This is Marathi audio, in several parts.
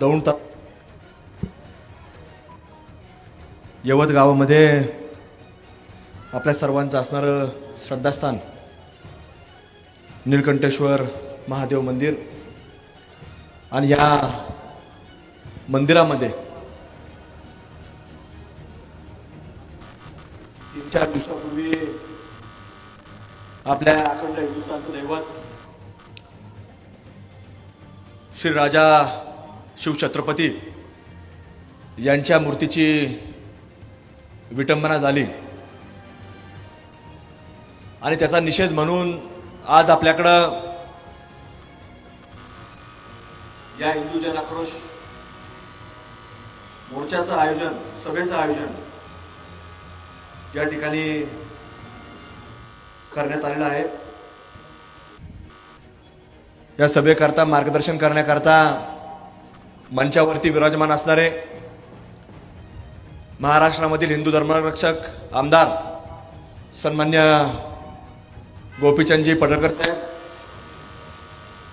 दौंड ता यवत गावामध्ये आपल्या सर्वांचं असणारं श्रद्धास्थान निळकंठेश्वर महादेव मंदिर आणि या मंदिरामध्ये तीन चार दिवसापूर्वी आपल्या अखंड हिंदुस्थानचं दैवत श्री राजा शिवछत्रपती यांच्या मूर्तीची विटंबना झाली. आणि त्याचा निषेध म्हणून आज आपल्याकडं या हिंदू जन आक्रोश मोर्चाचं आयोजन सभेचं आयोजन या ठिकाणी करण्यात आलेलं आहे. या सभेकरता मार्गदर्शन करण्याकरता मंचावरती विराजमान असणारे महाराष्ट्रामधील हिंदू धर्मरक्षक आमदार सन्मान्य गोपीचंदजी पडळकर साहेब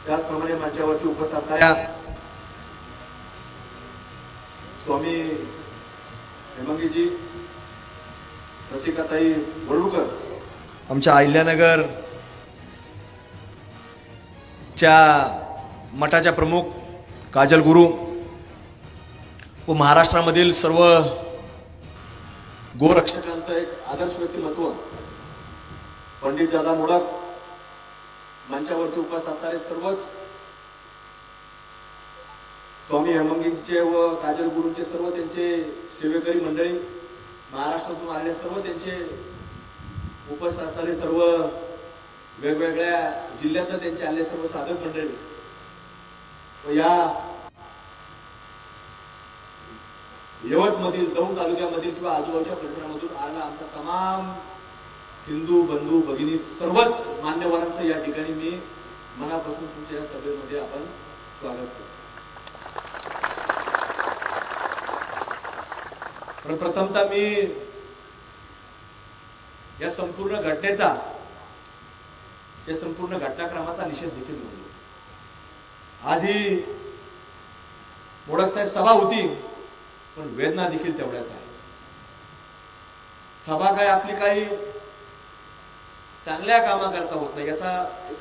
त्याचप्रमाणे मंचावरती उपस्थित असणाऱ्या स्वामी हेमंगीजी रसिकाताई वडूकर आमच्या अहिल्यानगर च्या मठाच्या प्रमुख काजल गुरु व महाराष्ट्रामधील सर्व गोरक्षकांचं एक आदर्श व्यक्तिमत्व. पंडित दादा मोडक मंचावरती उपस्थित असणारे सर्वच स्वामी हेमंगींचे व काजल गुरूंचे सर्व त्यांचे सेवेकरी मंडळी महाराष्ट्रातून आलेले सर्व त्यांचे उपस्थित असणारे सर्व वेगवेगळ्या जिल्ह्यातनं त्यांचे आले सर्व साधक मंडळी. व या यवत मधील दौंड तालुक्यामधील किंवा आजूबाजूच्या परिसरामधून आलेला आमचा तमाम हिंदू बंधू भगिनी सर्वच मान्यवरांचं या ठिकाणी मी मनापासून तुमच्या या सभेमध्ये आपण स्वागत करतो. पण प्रथमतः मी या संपूर्ण घटनेचा या संपूर्ण घटनाक्रमाचा निषेध देखील नोंदवतो आज ही मोडक साहेब सभा होती. पण वेदना देखील तेवढ्याच आहे सभा काय आपली काही चांगल्या कामाकरता होत नाही याचा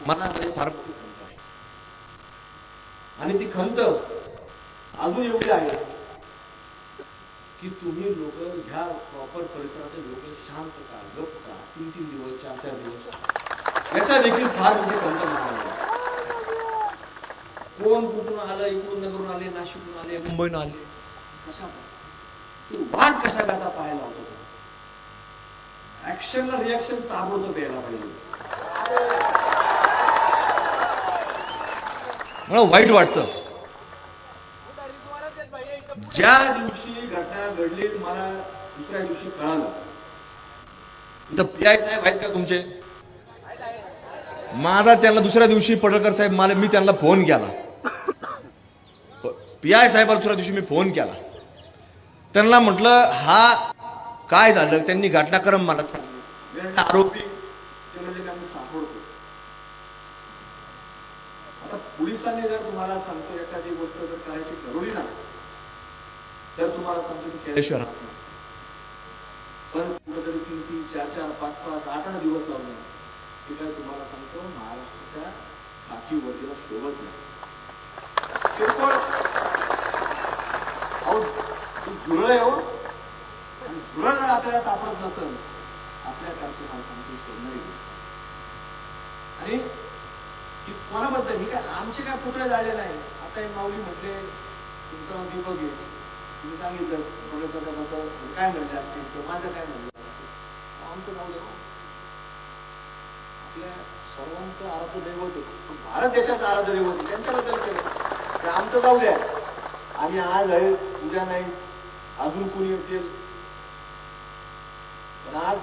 मनामध्ये फार मोठी खंत आहे. आणि ती खंत अजून एवढी आहे की तुम्ही लोक ह्या प्रॉपर परिसरातील लोक शांत का गप का तीन तीन दिवस चार चार दिवस. याचा देखील फार मोठी खंत मनामध्ये कोण कुठून आलं इकडून नगरून आले नाशिकहून आले मुंबईनं आले? कसा तू वाट कशा करता पाहायला होतो? ऍक्शनला रिॲक्शन ताबडतोब यायला पाहिजे मला वाईट वाटतं. ज्या दिवशी घटना घडली मला दुसऱ्या दिवशी कळालं. इथं पी आय साहेब आहेत का तुमचे? माझा त्यांना दुसऱ्या दिवशी पडळकर साहेब मला मी त्यांना फोन केला. पी आय साहेबाला दुसऱ्या दिवशी मी फोन केला. त्यांना म्हटलं हा काय झालं? त्यांनी घटनाक्रम मला सांगितलं. आरोपी म्हणजे सापडतो. आता पोलिसांनी जर तुम्हाला सांगतो एखादी गोष्ट जर करायची ठरवली ना तर तुम्हाला सांगतो की केल्याशिवाय पण कुठेतरी तीन तीन चार चार पाच पाच आठ आठ दिवस लावले. हे काय तुम्हाला सांगतो महाराष्ट्राच्या खाकी वर्दीला शोभत नाही. किरकोळ सुरळ आहे हो. आणि सुरळ जर आपल्याला सापडत नसेल आपल्या कारकून सांगतो शोधणारी आणि कोणाबद्दल ही काय आमचे काय पुतळे झाले नाही आता हे माऊली म्हटले तुमचं नाव दीपक आहे. तुम्ही सांगितलं पुढे कसं कसं काय म्हणले असतील? किंवा माझं काय म्हणलं असतील. आमचं जाऊ दे हो. आपल्या सर्वांचं आराध्य दैवत होतं भारत देशाचं आराध्य दैवत आहे. त्यांच्याबद्दल आमचं जाऊ द्या. आम्ही आज आहे उद्या नाही. अजून कोणी येतील? पण आज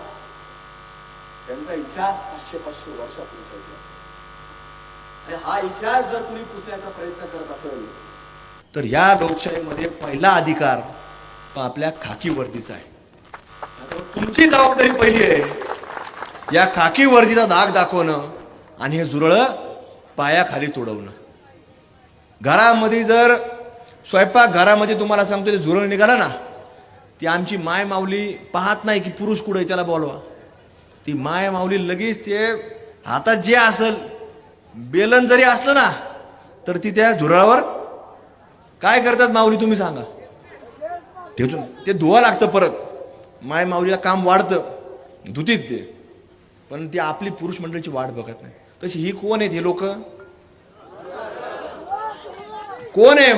त्यांचा इतिहास पाचशे पाचशे वर्षापूर्वीचा इतिहास. आणि हा इतिहास जर कोणी पुसण्याचा प्रयत्न करत असेल तर या लोकशाहीमध्ये पहिला अधिकार तो आपल्या खाकी वर्दीचा आहे तुमची जबाबदारी पहिली आहे या खाकी वर्दीचा दाग दाखवणं आणि हे झुरळ पायाखाली तोडवणं. घरामध्ये जर स्वयंपाक घरामध्ये तुम्हाला सांगतो ते झुरळ निघाला ना ती आमची माय माऊली पाहत नाही की पुरुष कुठे आहे, त्याला बोलवा. ती माय माऊली लगेच ते हातात जे असल बेलन जरी असलं ना तर ती त्या झुरळावर काय करतात माऊली तुम्ही सांगा. ठेवतो ते धुवा लागतं परत. माय माऊलीला काम वाढतं. धुतीत ते. पण ती आपली पुरुष मंडळीची वाट बघत नाही. तशी ही कोण आहेत हे लोक? कोण आहे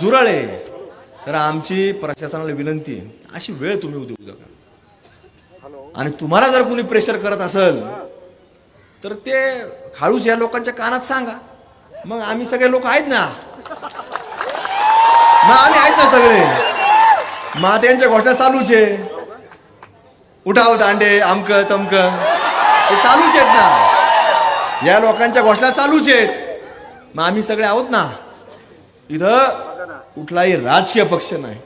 जुरळ. आहे तर आमची प्रशासनाला विनंती आहे अशी वेळ तुम्ही उद्या उद्या करा आणि तुम्हाला जर कोणी प्रेशर करत असेल तर ते खाळूस या लोकांच्या कानात सांगा. मग आम्ही सगळे लोक आहेत ना? मग आम्ही आहेत ना सगळे? मग त्यांच्या घोषणा चालूच आहे. उठाव दांडे अमक तमक. हे चालूच आहेत ना? या लोकांच्या घोषणा चालूच आहेत. मग आम्ही सगळे आहोत ना? इथं कुठलाही राजकीय पक्ष नाही.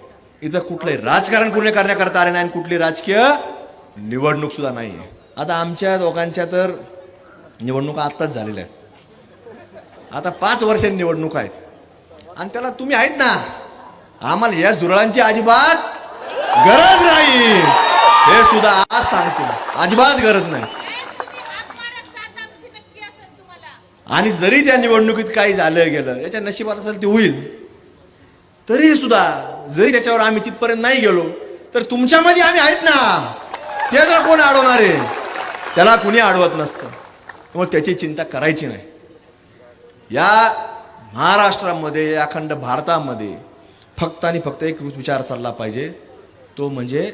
इथं कुठलंही राजकारण कुणी करण्याकरता आले नाही आणि कुठली राजकीय निवडणूक सुद्धा नाही आहे. आता आमच्या दोघांच्या तर निवडणुका आत्ताच झालेल्या आहेत. आता पाच वर्षांनी निवडणूक आहेत. आणि त्याला तुम्ही आहेत ना आम्हाला या जुरळांची अजिबात गरज नाही. हे सुद्धा आज सांगतो. अजिबात गरज नाही. आणि जरी त्या निवडणुकीत काही झालं गेलं याच्या नशिबात असेल ते होईल. तरी सुद्धा जरी त्याच्यावर आम्ही तिथपर्यंत नाही गेलो तर तुमच्यामध्ये आम्ही आहेत ना. ते जर कोण अडवणार आहे? त्याला कुणी अडवत नसतं. त्यामुळे त्याची चिंता करायची नाही. या महाराष्ट्रामध्ये अखंड भारतामध्ये फक्त आणि फक्त एक विचार चालला पाहिजे. तो म्हणजे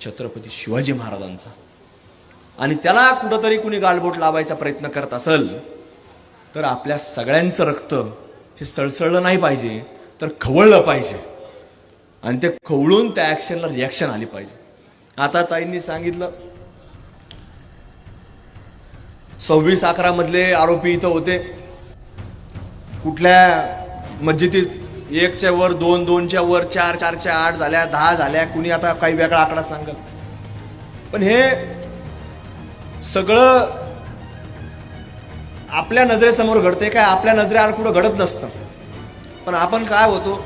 छत्रपती शिवाजी महाराजांचा. आणि त्याला कुठंतरी कुणी गालबोट लावायचा प्रयत्न करत असेल तर आपल्या सगळ्यांचं रक्त हे सळसळलं नाही पाहिजे तर खवळलं पाहिजे. आणि ते खवळून त्या ॲक्शनला रिॲक्शन आली पाहिजे. आता ताईंनी सांगितलं सव्वीस अकरा मधले आरोपी इथं होते. कुठल्या मस्जिदीत एकच्या वर दोन दोनच्या वर चार चारच्या आठ झाल्या दहा झाल्या कुणी आता काही वेगळा आकडा सांगत. पण हे सगळं आपल्या नजरेसमोर घडते काय? आपल्या नजरेआड कुठं घडत नसतं. पण आपण काय होतो?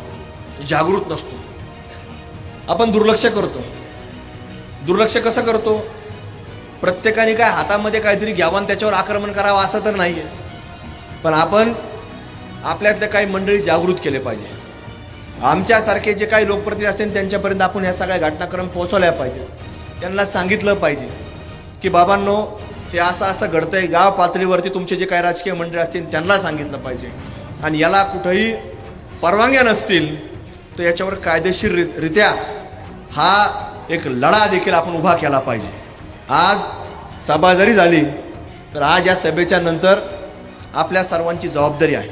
जागृत नसतो. आपण दुर्लक्ष करतो. दुर्लक्ष कसं करतो? प्रत्येकाने काय हातामध्ये काहीतरी घ्यावं आणि त्याच्यावर आक्रमण करावं असं तर नाही आहे पण आपण आपल्यातल्या काही मंडळी जागृत केले पाहिजे. आमच्यासारखे जे काही लोकप्रतिनिधी असतील त्यांच्यापर्यंत आपण ह्या सगळ्या घटनाक्रम पोहोचवल्या पाहिजे त्यांना सांगितलं पाहिजे की बाबांनो हे असं असं घडतंय. गाव पातळीवरती तुमचे जे काही राजकीय मंडळी असतील त्यांना सांगितलं पाहिजे. आणि याला कुठंही परवानग्या नसतील तर याच्यावर कायदेशीर रि- रित्या हा एक लढा देखील आपण उभा केला पाहिजे. आज सभा जरी झाली तर आज या सभेच्या नंतर आपल्या सर्वांची जबाबदारी आहे.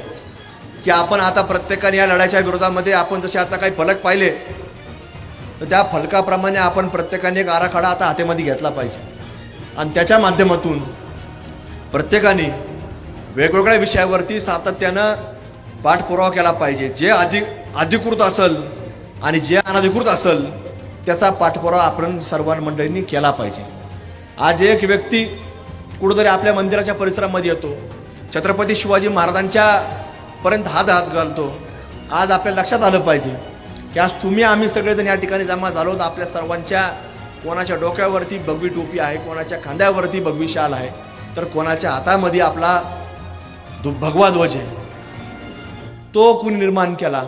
की आपण आता प्रत्येकाने या लढ्याच्या विरोधामध्ये आपण जसे आता काही फलक पाहिले तर त्या फलकाप्रमाणे आपण प्रत्येकाने एक आराखडा आता हातेमध्ये घेतला पाहिजे. आणि त्याच्या माध्यमातून प्रत्येकाने वेगवेगळ्या विषयावरती सातत्यानं पाठपुरावा केला पाहिजे. जे अधिक अधिकृत असेल आणि जे अनधिकृत असेल त्याचा पाठपुरावा आपण सर्वान मंडळींनी केला पाहिजे. आज एक व्यक्ती कुठंतरी आपल्या मंदिराच्या परिसरामध्ये येतो. छत्रपती शिवाजी महाराजांच्या पर्यंत हात हात घालतो. आज आपल्या लक्षात आलं पाहिजे की आज तुम्ही आम्ही सगळेजण या ठिकाणी जमा झालो तर आपल्या सर्वांच्या कोणाच्या डोक्यावरती बगवी टोपी आहे कोणाच्या खांद्यावरती बगवी शाल आहे तर कोणाच्या हातामध्ये आपला दु- भगवा ध्वज आहे तो कुणी निर्माण केला?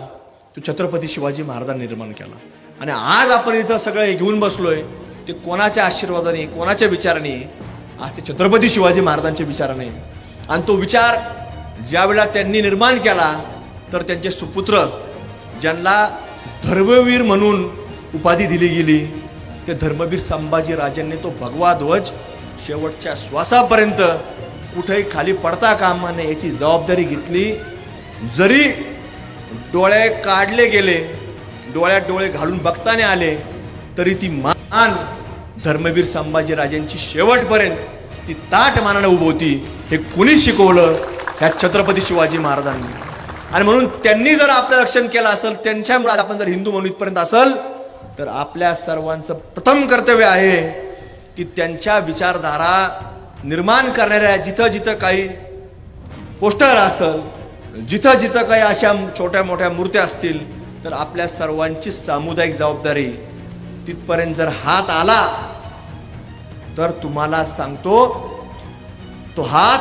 तो छत्रपती शिवाजी महाराजांनी निर्माण केला. आणि आज आपण इथं सगळं घेऊन बसलोय ते कोणाच्या आशीर्वादाने कोणाच्या विचाराने? आज ते छत्रपती शिवाजी महाराजांच्या विचाराने. आणि तो विचार ज्यावेळेला त्यांनी निर्माण केला तर त्यांचे सुपुत्र ज्यांना धर्मवीर म्हणून उपाधी दिली गेली ते धर्मवीर संभाजी राजांनी तो भगवा ध्वज शेवटच्या श्वासापर्यंत कुठेही खाली पडता कामा नये याची जबाबदारी घेतली. जरी डोळे काढले गेले डोळ्यात डोळे घालून बघताना आले तरी ती मान धर्मवीर संभाजी राजांची शेवटपर्यंत ती ताट मानानं उभं होती. हे कुणी शिकवलं? ह्या छत्रपती शिवाजी महाराजांनी. आणि म्हणून त्यांनी जर आपलं रक्षण केलं असेल त्यांच्यामुळे मुळात आपण जर हिंदू म्हणून इथपर्यंत असेल तर आपल्या सर्वांचं प्रथम कर्तव्य आहे की त्यांच्या विचारधारा निर्माण करणाऱ्या जिथं जिथं काही पोस्टर असेल जिथं जिथं काही अशा छोट्या मोठ्या मूर्त्या असतील तर आपल्या सर्वांची सामुदायिक जबाबदारी तिथपर्यंत जर हात आला तर तुम्हाला सांगतो तो हात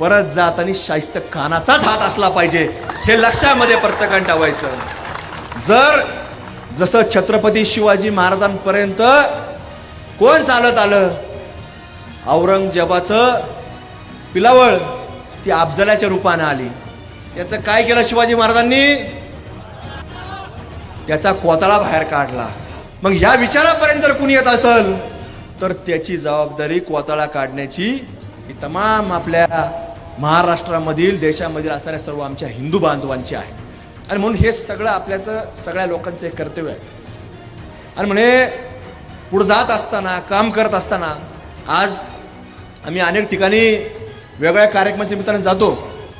परत जाताना शाहिस्त खानाचाच हात असला पाहिजे हे लक्षामध्ये प्रत्येकाने ठेवायचं. जर जसं छत्रपती शिवाजी महाराजांपर्यंत कोण चालत आलं? औरंगजेबाचं पिलावळ ती अफजलाच्या रूपानं आली. त्याचं काय केलं शिवाजी महाराजांनी? त्याचा कोताळा बाहेर काढला. मग या विचारापर्यंत जर कुणी येत असेल तर त्याची जबाबदारी कोताळा काढण्याची ही तमाम आपल्या महाराष्ट्रामधील देशामधील असणाऱ्या सर्व आमच्या हिंदू बांधवांची आहे. आणि म्हणून हे सगळं आपल्याचं सगळ्या लोकांचं एक कर्तव्य आहे. आणि म्हणे पुढे जात असताना काम करत असताना आज आम्ही अनेक ठिकाणी वेगळ्या कार्यक्रमाच्या मित्रांनी जातो.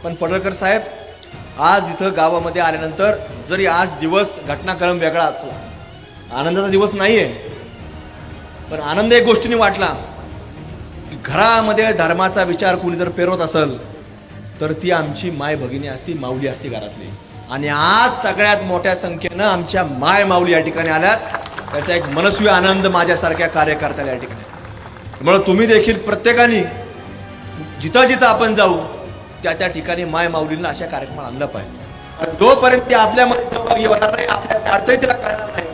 पण पडळकर साहेब आज इथं गावामध्ये आल्यानंतर जरी आज दिवस घटनाक्रम वेगळा असला आनंदाचा दिवस नाही आहे पण आनंद एक गोष्टीने वाटला की घरामध्ये धर्माचा विचार कोणी जर पेरवत असेल तर ती आमची माय भगिनी असती माऊली असती घरातली. आणि आज सगळ्यात मोठ्या संख्येनं आमच्या माय माऊली या ठिकाणी आल्यात. त्याचा एक मनस्वी आनंद माझ्यासारख्या कार्यकर्त्याला या ठिकाणी. त्यामुळे तुम्ही देखील प्रत्येकाने जिथं जिथं आपण जाऊ त्या त्या ठिकाणी माय माऊलींना अशा कार्यक्रमात आणलं पाहिजे. जोपर्यंत ती आपल्यामध्ये सहभागी होणार नाही आपल्या अडचणी तिला कळणार नाही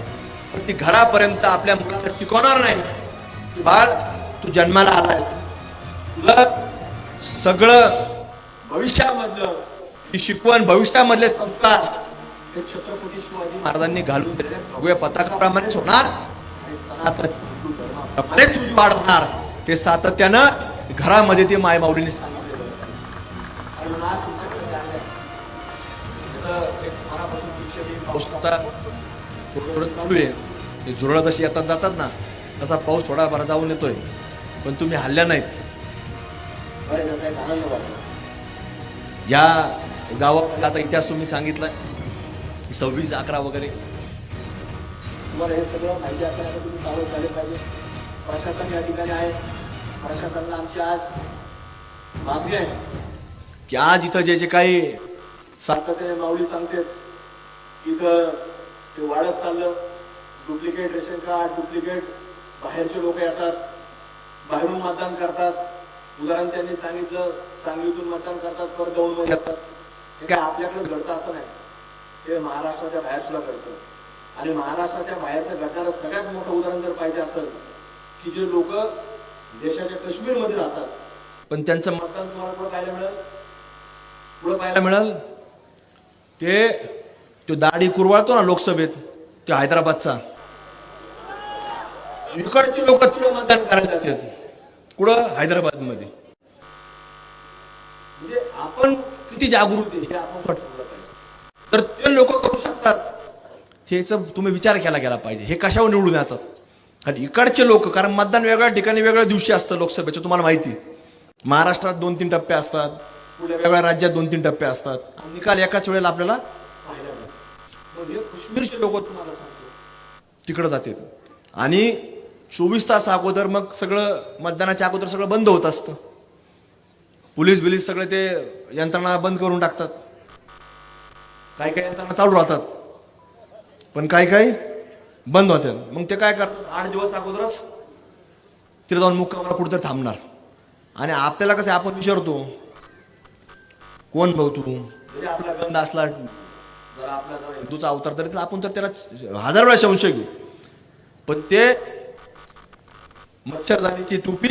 पण ती घरापर्यंत आपल्या मुलाला शिकवणार नाही बाळ तू जन्माला आलायस. तुला सगळं भविष्यामधलं ही शिकवण भविष्यामधले संस्कार. हे छत्रपती शिवाजी महाराजांनी घालून दिलेल्या भगव्या पताकाप्रमाणेच होणार आणि सनातन हिंदू धर्माप्रमाणेच तुझी वाढ होणार ते सातत्यानं घरामध्ये ते माय माऊलीने सांगितलेलं होतं. आणि म्हणून आज तुमच्याकडे जे आहे, त्याचं एक मनापासून तुमचे मी पाऊस आता थोडं थोडं चालू आहे. झुरळं तशी येतात जातात ना तसा पाऊस थोडाफार जाऊन येतोय. पण तुम्ही हल्ल्या नाहीत. या गावात आता इतिहास तुम्ही सांगितलाय? की सव्वीस अकरा वगैरे. तुम्हाला हे सगळं माहिती असताना तुम्ही सावध झाले पाहिजे. प्रशासन या ठिकाणी आहे. प्रशासनाला आमची आज मागणी आहे. की आज इथं जे जे काही सातत्याने माऊली सांगते इथं ते वाढत चाललं. डुप्लिकेट रेशन कार्ड डुप्लिकेट बाहेरचे लोक येतात. बाहेरून मतदान करतात. उदाहरण त्यांनी सांगितलं सांगलीतून मतदान करतात परत जाऊन येतात. हे काय आपल्याकडे घडतं असं नाही. ते महाराष्ट्राच्या बाहेर सुद्धा घडतं. आणि महाराष्ट्राच्या बाहेरचं घडणारं सगळ्यात मोठं उदाहरण जर पाहिजे असेल की जे लोक देशाच्या काश्मीरमध्ये राहतात. पण त्यांचं मतदान तुम्हाला पुढे पाहायला मिळेल? पुढे पाहायला मिळेल? ते तो दाढी कुरवाळतो ना लोकसभेत तो हैदराबादचा. इकडचे लोक तिकडे मतदान करायला जातात. कुठं? हैदराबादमध्ये म्हणजे आपण किती हे आपण तर ते लोक करू शकतात. हेच तुम्ही विचार केला गेला पाहिजे. हे कशावर निवडून येतात? कारण इकडचे लोक कारण मतदान वेगळ्या ठिकाणी वेगळ्या दिवशी असतं लोकसभेचं तुम्हाला माहिती महाराष्ट्रात दोन तीन टप्पे असतात. पुढे वेगळ्या राज्यात दोन तीन टप्पे असतात. निकाल एकाच वेळेला आपल्याला काश्मीरचे लोक तुम्हाला सांगतो. तिकडं जातात. आणि चोवीस तास अगोदर मग सगळं मतदानाच्या अगोदर सगळं बंद होत असतं. पोलीस बिलीस सगळे ते यंत्रणा बंद करून टाकतात. काही काही यंत्रणा चालू राहतात. पण काही काही बंद होतात मग ते काय करतात? आठ दिवस अगोदरच तिथे जाऊन मुक्कामाला कुठेतरी थांबणार. आणि आपल्याला कसं आहे, आपण विचारतो कोण भाऊ तू? जरी आपला गंध असला जर आपला जर हिंदूचा अवतार तरी आपण तर त्याला हजार वेळा संशय घेऊ. पण ते मच्छरदाणीची टोपी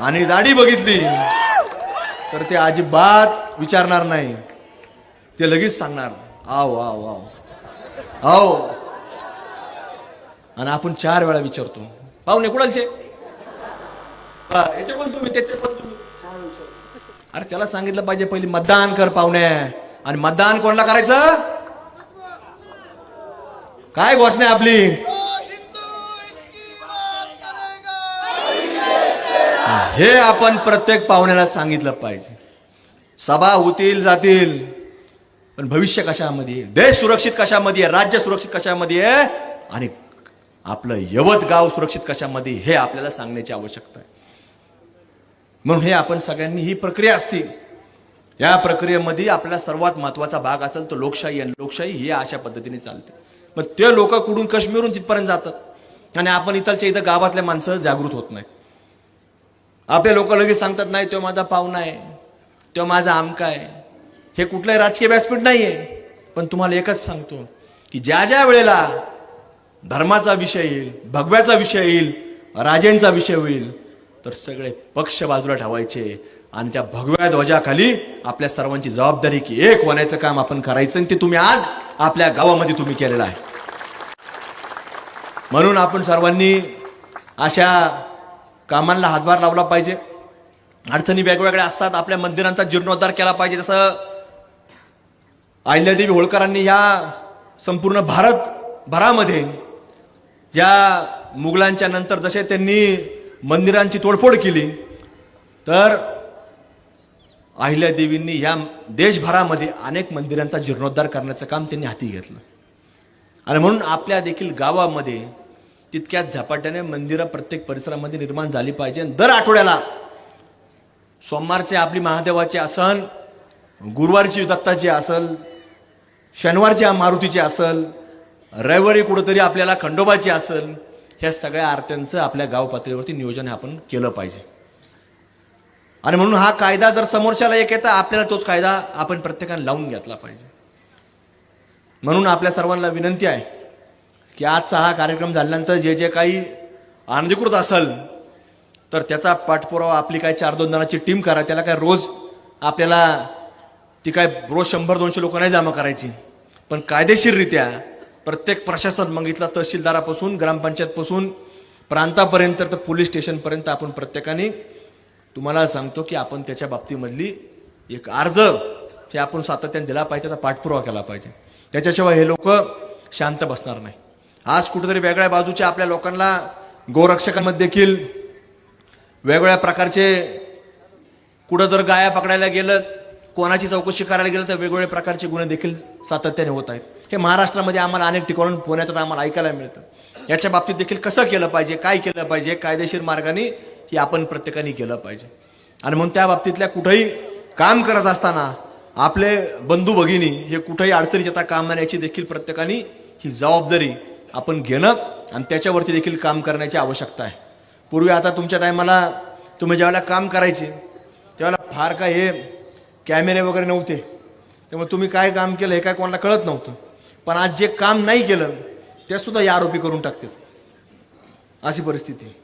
आणि दाढी बघितली. तर ते अजिबात विचारणार नाही. ते लगेच सांगणार आव आव आव आव आणि आपण चार वेळा विचारतो पाहुणे कुणाचे हा, याचे पण तुम्ही त्याचे पण तुम्ही. अरे त्याला सांगितलं पाहिजे पहिली मतदान कर पाहुणे. आणि मतदान कोणाला करायचं? काय घोषणा आपली? हे आपण प्रत्येक पाहुण्याला सांगितलं पाहिजे. सभा होतील जातील. पण भविष्य कशामध्ये देश सुरक्षित कशामध्ये आहे? राज्य सुरक्षित कशामध्ये आहे? आणि आपलं यवत गाव सुरक्षित कशामध्ये हे आपल्याला सांगण्याची आवश्यकता आहे. म्हणून हे आपण सगळ्यांनी ही प्रक्रिया असते. या प्रक्रियेमध्ये आपल्याला सर्वात महत्त्वाचा भाग असेल तो लोकशाही आणि लोकशाही ही अशा पद्धतीने चालते. मग ते लोक कुठून काश्मीरहून तिथपर्यंत जातात. आणि आपण इथलच्या इथं गावातल्या माणसं जागृत होत नाहीत. आपले लोक लगेच सांगतात नाही तो माझा पाहुणा आहे तो माझा आमका आहे. हे कुठलंही राजकीय व्यासपीठ नाही आहे पण तुम्हाला एकच सांगतो की ज्या ज्या वेळेला धर्माचा विषय येईल भगव्याचा विषय येईल राजेंचा विषय होईल तर सगळे पक्ष बाजूला ठेवायचे आणि त्या भगव्या ध्वजाखाली आपल्या सर्वांची जबाबदारी की एक होण्याचं काम आपण करायचं आणि ते तुम्ही आज आपल्या गावामध्ये तुम्ही केलेलं आहे. म्हणून आपण सर्वांनी अशा कामांना हातभार लावला पाहिजे. अडचणी वेगवेगळ्या असतात. आपल्या मंदिरांचा जीर्णोद्धार केला पाहिजे. जसं अहिल्यादेवी होळकरांनी ह्या संपूर्ण भारत भरामध्ये या मुघलांच्या नंतर जसे त्यांनी मंदिरांची तोडफोड केली तर अहिल्यादेवींनी ह्या देशभरामध्ये अनेक मंदिरांचा जीर्णोद्धार करण्याचं काम त्यांनी हाती घेतलं. आणि म्हणून आपल्या देखील गावामध्ये तितक्याच झपाट्याने मंदिरं प्रत्येक परिसरामध्ये निर्माण झाली पाहिजे. दर आठवड्याला सोमवारचे आपली महादेवाची आसन गुरुवारची दत्ताची असल शनिवारची मारुतीची असल रविवारी कुठंतरी आपल्याला खंडोबाची असल ह्या सगळ्या आरत्यांचं आपल्या गाव पातळीवरती नियोजन आपण केलं पाहिजे. आणि म्हणून हा कायदा जर समोरच्याला एक येता आपल्याला तोच कायदा आपण प्रत्येकाने लावून घेतला पाहिजे. म्हणून आपल्या सर्वांना विनंती आहे की आजचा हा कार्यक्रम झाल्यानंतर जे जे काही अनधिकृत असेल तर त्याचा पाठपुरावा आपली काय चार दोन जणांची टीम करा त्याला काय रोज आपल्याला ती काय रोज शंभर दोनशे लोक नाही जमा करायची. पण कायदेशीररित्या प्रत्येक प्रशासन मागितला तहसीलदारापासून ग्रामपंचायतपासून प्रांतापर्यंत तर पोलीस स्टेशनपर्यंत आपण प्रत्येकाने तुम्हाला सांगतो की आपण त्याच्या बाबतीमधली एक अर्ज ते आपण सातत्याने दिला पाहिजे त्याचा पाठपुरावा केला पाहिजे. त्याच्याशिवाय हे लोक शांत बसणार नाही. आज कुठेतरी वेगळ्या बाजूच्या आपल्या लोकांना गोरक्षकांमध्ये देखील वेगवेगळ्या प्रकारचे कुठं जर गाया पकडायला गेलं कोणाची चौकशी करायला गेलं तर वेगवेगळ्या प्रकारचे गुन्हे देखील सातत्याने होत आहेत. हे महाराष्ट्रामध्ये आम्हाला अनेक ठिकाणून पुण्यात आम्हाला ऐकायला मिळतं. याच्या बाबतीत देखील कसं केलं पाहिजे काय केलं पाहिजे कायदेशीर मार्गाने हे आपण प्रत्येकाने केलं पाहिजे. आणि म्हणून त्या बाबतीतल्या कुठंही काम करत असताना आपले बंधू भगिनी हे कुठंही अडचणीत येता काम याची देखील प्रत्येकाने ही जबाबदारी आपण घेणं आणि त्याच्यावरती देखील काम करण्याची आवश्यकता आहे. पूर्वी आता तुमच्या टायमाला तुम्ही ज्यावेळेला काम करायचे त्यावेळेला फार काय हे कॅमेरे वगैरे नव्हते. त्यामुळे तुम्ही काय काम केलं हे काय कोणाला कळत नव्हतं. पण आज जे काम नाही केलं ते सुद्धा या आरोपी करून टाकतात. अशी परिस्थिती.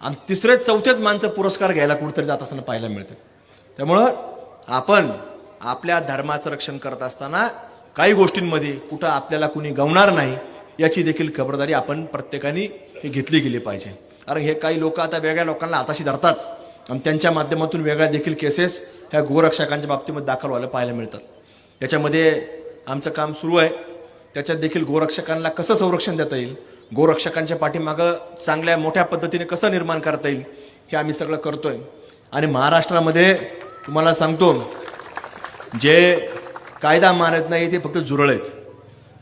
आणि तिसरेच चौथेच माणसं पुरस्कार घ्यायला कुठेतरी जात असताना पाहायला मिळतं. त्यामुळं आपण आपल्या धर्माचं रक्षण करत असताना काही गोष्टींमध्ये कुठं आपल्याला कुणी गवणार नाही याची देखील खबरदारी आपण प्रत्येकाने हे घेतली गेली पाहिजे. कारण हे काही लोक आता वेगळ्या लोकांना हाताशी धरतात. आणि त्यांच्या माध्यमातून वेगळ्या देखील केसेस ह्या गोरक्षकांच्या बाबतीमध्ये दाखल व्हायला पाहायला मिळतात. त्याच्यामध्ये आमचं काम सुरू आहे. त्याच्यात देखील गोरक्षकांना कसं संरक्षण देता येईल? गोरक्षकांच्या पाठीमागं चांगल्या मोठ्या पद्धतीने कसं निर्माण करता येईल? हे आम्ही सगळं करतोय. आणि महाराष्ट्रामध्ये तुम्हाला सांगतो जे कायदा मानत नाही ते फक्त जुरळ आहेत.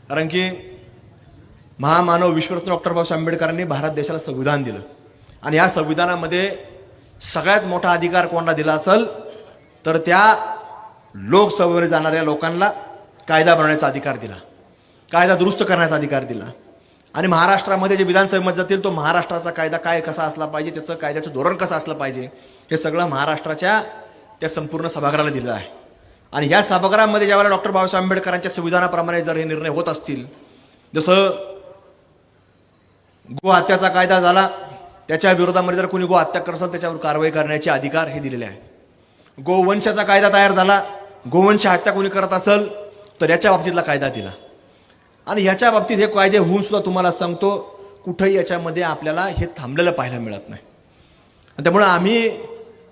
कारण की महामानव विश्वरत्न डॉक्टर बाबासाहेब आंबेडकरांनी भारत देशाला संविधान दिलं. आणि या संविधानामध्ये सगळ्यात मोठा अधिकार कोणाला दिला असेल तर त्या लोकसभेवर जाणाऱ्या लोकांना कायदा बनवण्याचा अधिकार दिला कायदा दुरुस्त करण्याचा अधिकार दिला. आणि महाराष्ट्रामध्ये जे विधानसभेमध्ये जातील तो महाराष्ट्राचा कायदा काय कसा असला पाहिजे त्याचं कायद्याचं धोरण कसं असलं पाहिजे हे सगळं महाराष्ट्राच्या त्या संपूर्ण सभागृहाला दिलं आहे. आणि या सभागृहामध्ये ज्यावेळेला डॉक्टर बाबासाहेब आंबेडकरांच्या संविधानाप्रमाणे जर हे निर्णय होत असतील जसं गो हत्याचा कायदा झाला त्याच्या विरोधामध्ये जर कोणी गो हत्या करत असेल त्याच्यावर कारवाई करण्याचे अधिकार हे दिलेले आहेत. गोवंशाचा कायदा तयार झाला गोवंश हत्या कोणी करत असेल तर याच्या बाबतीतला कायदा दिला. आणि ह्याच्या बाबतीत हे कायदे होऊन सुद्धा तुम्हाला सांगतो कुठंही याच्यामध्ये आपल्याला हे थांबलेलं पाहायला मिळत नाही. आणि त्यामुळं आम्ही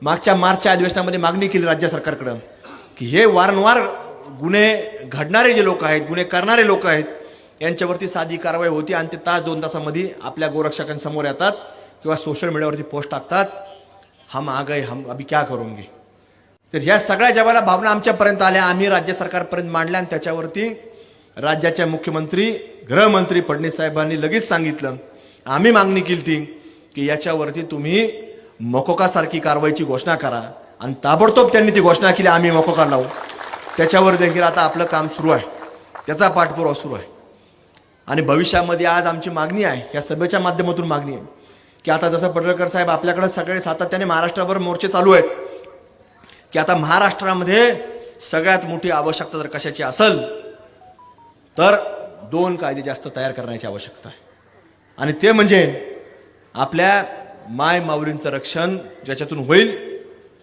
मागच्या मार्चच्या अधिवेशनामध्ये मागणी केली राज्य सरकारकडं की हे वारंवार गुन्हे घडणारे जे लोक आहेत गुन्हे करणारे लोक आहेत यांच्यावरती साधी कारवाई होती आणि ते तास दोन तासामध्ये आपल्या गोरक्षकांसमोर येतात किंवा सोशल मीडियावरती पोस्ट टाकतात. हम आ गए हम अभी क्या करूंगे? तर ह्या सगळ्या जेव्हा भावना आमच्यापर्यंत आल्या. आम्ही राज्य सरकारपर्यंत मांडल्या आणि त्याच्यावरती राज्याच्या मुख्यमंत्री गृहमंत्री फडणवीस साहेबांनी लगेच सांगितलं. आम्ही मागणी केली ती की याच्यावरती तुम्ही मकोकासारखी कारवाईची घोषणा करा आणि ताबडतोब त्यांनी ती घोषणा केली आम्ही मकोका लावू. त्याच्यावर देखील आता आपलं काम सुरू आहे. त्याचा पाठपुरावा सुरू आहे. आणि भविष्यामध्ये आज आमची मागणी आहे या सभेच्या माध्यमातून मागणी आहे की आता जसं पडळकर साहेब आपल्याकडे सगळे सातत्याने महाराष्ट्राभर मोर्चे चालू आहेत की आता महाराष्ट्रामध्ये सगळ्यात मोठी आवश्यकता जर कशाची असेल तर दोन कायदे जास्त तयार करण्याची आवश्यकता आहे. आणि ते म्हणजे आपल्या माय माऊलींचं रक्षण ज्याच्यातून होईल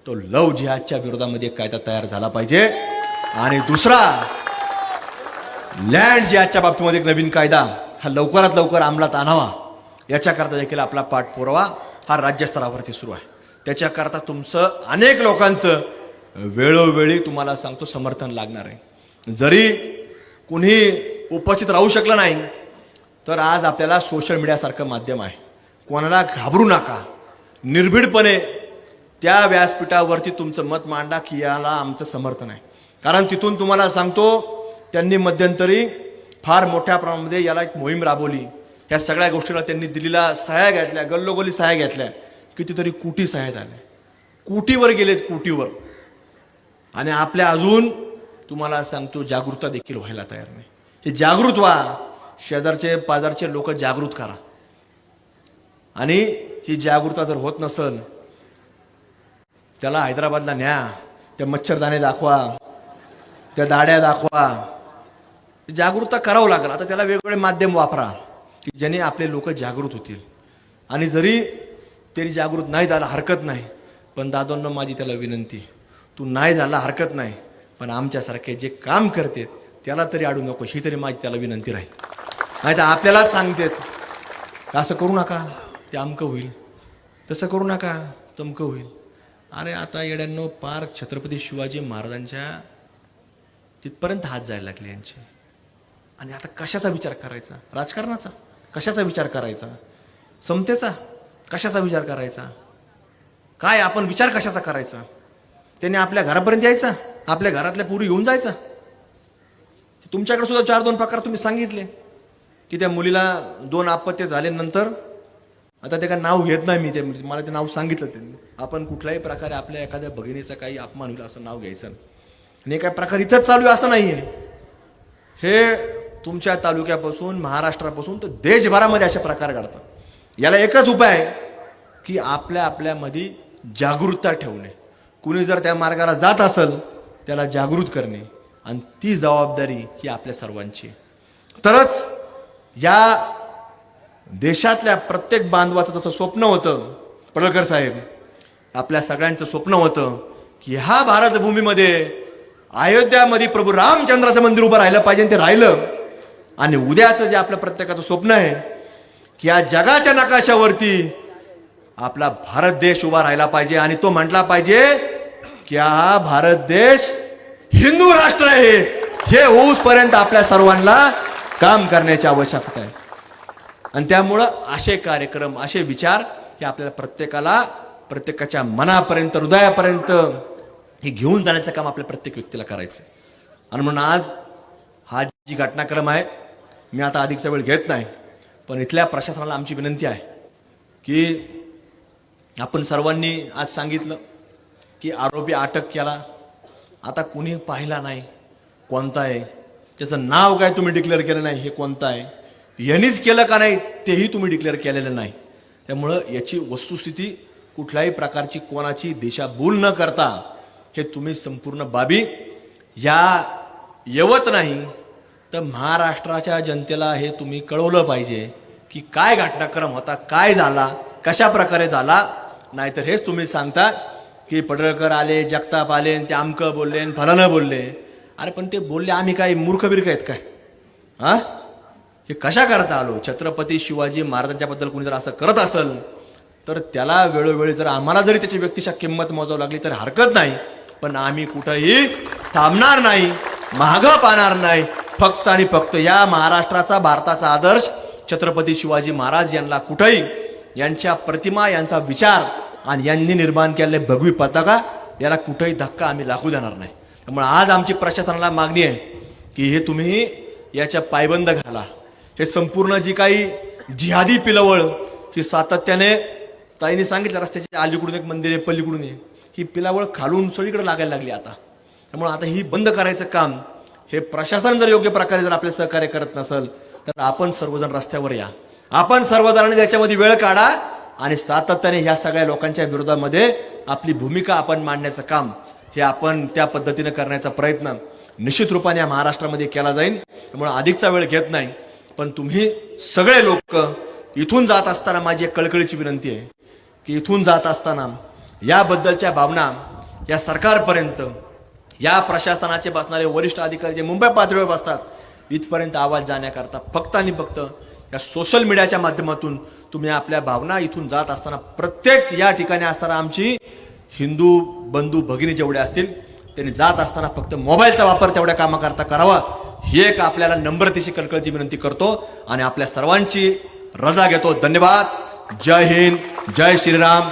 तो लव जिहादच्या विरोधामध्ये एक कायदा तयार झाला पाहिजे. आणि दुसरा लँड याच्या बाबतीमध्ये एक नवीन कायदा. हा लवकरात लवकर अंमलात आणावा. याच्याकरता देखील आपला पाठपुरावा हा राज्यस्तरावरती सुरू आहे. त्याच्याकरता तुमचं अनेक लोकांचं वेळोवेळी तुम्हाला सांगतो समर्थन लागणार आहे. जरी कुणी उपस्थित राहू शकलं नाही तर आज आपल्याला सोशल मीडियासारखं माध्यम आहे. कोणाला घाबरू नका. निर्भीडपणे त्या व्यासपीठावरती तुमचं मत मांडा की याला आमचं समर्थन आहे. कारण तिथून तुम्हाला सांगतो त्यांनी मध्यंतरी फार मोठ्या प्रमाणामध्ये याला एक मोहीम राबवली. ह्या सगळ्या गोष्टीला त्यांनी दिलेला सहाय्या घेतल्या गल्लोगल्ली सहाय्या घेतल्या. कितीतरी कोटी सहाय्या झाल्या. कोटीवर गेलेत कोटीवर. आणि आपल्या अजून तुम्हाला सांगतो जागृतता देखील व्हायला तयार नाही. हे जागृत व्हा. शेजारचे पाजारचे लोक जागृत करा. आणि ही जागृतता जर होत नसल त्याला हैदराबादला न्या. त्या मच्छरदाणे दाखवा. त्या दाड्या दाखवा. जागृतता करावं लागेल. आता त्याला वेगवेगळे माध्यम वापरा की ज्याने आपले लोक जागृत होतील. आणि जरी तरी जागृत नाही झाला हरकत नाही पण दादोंना माझी त्याला विनंती तू नाही झाला हरकत नाही पण आमच्यासारखे जे काम करते त्याला तरी अडू नको ही तरी माझी त्याला विनंती राहील. नाही तर आपल्यालाच सांगतेत असं करू नका? ते अमकं होईल. तसं करू नका तमकं होईल. अरे आता येड्यांनो पार छत्रपती शिवाजी महाराजांच्या तिथपर्यंत हात जायला लागले यांचे. आणि आता कशाचा विचार करायचा? राजकारणाचा? कशाचा विचार करायचा? समतेचा? कशाचा विचार करायचा? काय आपण विचार कशाचा करायचा? त्याने आपल्या घरापर्यंत यायचा? आपल्या घरातल्या पुरी घेऊन जायचा? तुमच्याकडे सुद्धा चार दोन प्रकार तुम्ही सांगितले की त्या मुलीला दोन अपत्य झाल्यानंतर आता ते काय नाव घेत नाही मी ते मला ते नाव सांगितलं त्यांनी आपण कुठल्याही प्रकारे आपल्या एखाद्या भगिनीचा काही अपमान होईल असं नाव घ्यायचं आणि काय प्रकार इथंच चालू आहे असं नाही आहे हे तुमच्या तालुक्यापासून महाराष्ट्रापासून तर देशभरामध्ये असे प्रकार घडतात. याला एकच उपाय आहे की आपल्या आपल्यामध्ये जागरूकता ठेवणे. कुणी जर त्या मार्गाला जात असेल त्याला जागृत करणे. आणि ती जबाबदारी ही आपल्या सर्वांची तरच या देशातल्या प्रत्येक बांधवाचं तसं स्वप्न होतं. पडळकर साहेब आपल्या सगळ्यांचं स्वप्न होतं की ह्या भारतभूमीमध्ये अयोध्यामध्ये प्रभू रामचंद्राचं मंदिर उभं राहिलं पाहिजे ते राहिलं. आणि उद्याचं जे आपलं प्रत्येकाचं स्वप्न आहे की या जगाच्या नकाशावरती आपला भारत देश उभा राहिला पाहिजे आणि तो म्हटला पाहिजे की हा भारत देश हिंदू राष्ट्र आहे हे होऊसपर्यंत आपल्या सर्वांना काम करण्याची आवश्यकता आहे आणि त्यामुळं असे कार्यक्रम असे विचार हे आपल्याला प्रत्येकाला प्रत्येकाच्या मनापर्यंत हृदयापर्यंत हे घेऊन जाण्याचं काम आपल्या प्रत्येक व्यक्तीला करायचं आहे. आणि म्हणून आज हा जी घटनाक्रम आहे मी आता अधिकचा वेळ घेत नाही पण इथल्या प्रशासनाला आमची विनंती आहे की आपण सर्वांनी आज सांगितलं की आरोपी अटक केला. आता कुणी पाहिला नाही कोणता आहे त्याचं नाव काय तुम्ही डिक्लेअर केलं नाही हे कोणतं आहे यांनीच केलं का नाही तेही तुम्ही डिक्लेअर केलेलं नाही. त्यामुळं याची वस्तुस्थिती कुठल्याही प्रकारची कोणाची दिशाभूल न करता हे तुम्ही संपूर्ण बाबी या येवत नाही तर महाराष्ट्राच्या जनतेला हे तुम्ही कळवलं पाहिजे की काय घटनाक्रम होता काय झाला कशा प्रकारे झाला नाहीतर हेच तुम्ही सांगता की पडळकर आले जगताप आले ते अमकं बोलले फलानं बोलले. अरे पण ते बोलले आम्ही काय मूर्ख बिर्ख आहेत काय? हा? हे कशा करता आलो? छत्रपती शिवाजी महाराजांच्याबद्दल कोणी जर असं करत असेल तर त्याला वेळोवेळी जर आम्हाला जरी त्याची व्यक्तीच्या किंमत मोजावी लागली तर हरकत नाही. पण आम्ही कुठंही थांबणार नाही महाग पाहणार नाही फक्त आणि फक्त या महाराष्ट्राचा भारताचा आदर्श छत्रपती शिवाजी महाराज यांना कुठंही यांच्या प्रतिमा यांचा विचार आणि यांनी निर्माण केलेले भगवी पताका याला कुठंही धक्का आम्ही लागू देणार नाही. त्यामुळे आज आमची प्रशासनाला मागणी आहे की हे तुम्ही याच्या पायबंद घाला. हे संपूर्ण जी काही जिहादी पिलवळ ही सातत्याने ताईने सांगितलं रस्त्याच्या अलीकडून एक मंदिर आहे पलीकडून आहे ही पिलावळ खालून सगळीकडे लागायला लागली आता. त्यामुळे आता ही बंद करायचं काम हे प्रशासन जर योग्य प्रकारे जर आपले सहकार्य करत नसेल तर आपण सर्वजण रस्त्यावर या. आपण सर्वजणांनी त्याच्यामध्ये वेळ काढा आणि सातत्याने ह्या सगळ्या लोकांच्या विरोधामध्ये आपली भूमिका आपण मांडण्याचं काम हे आपण त्या पद्धतीने करण्याचा प्रयत्न निश्चित रूपाने या महाराष्ट्रामध्ये केला जाईल त्यामुळे अधिकचा वेळ घेत नाही. पण तुम्ही सगळे लोक इथून जात असताना माझी एक कळकळीची विनंती आहे की इथून जात असताना याबद्दलच्या भावना या सरकारपर्यंत या प्रशासनाचे बसणारे वरिष्ठ अधिकारी जे मुंबई पातळीवर बसतात इथपर्यंत आवाज जाण्याकरता फक्त आणि फक्त या सोशल मीडियाच्या माध्यमातून तुम्ही आपल्या भावना इथून जात असताना प्रत्येक या ठिकाणी असताना आमची हिंदू बंधू भगिनी जेवढे असतील त्यांनी जात असताना फक्त मोबाईलचा वापर तेवढ्या कामाकरता करावा. ही एक आपल्याला नम्रतेची कळकळची विनंती करतो आणि आपल्या सर्वांची रजा घेतो. धन्यवाद. जय हिंद. जय श्रीराम.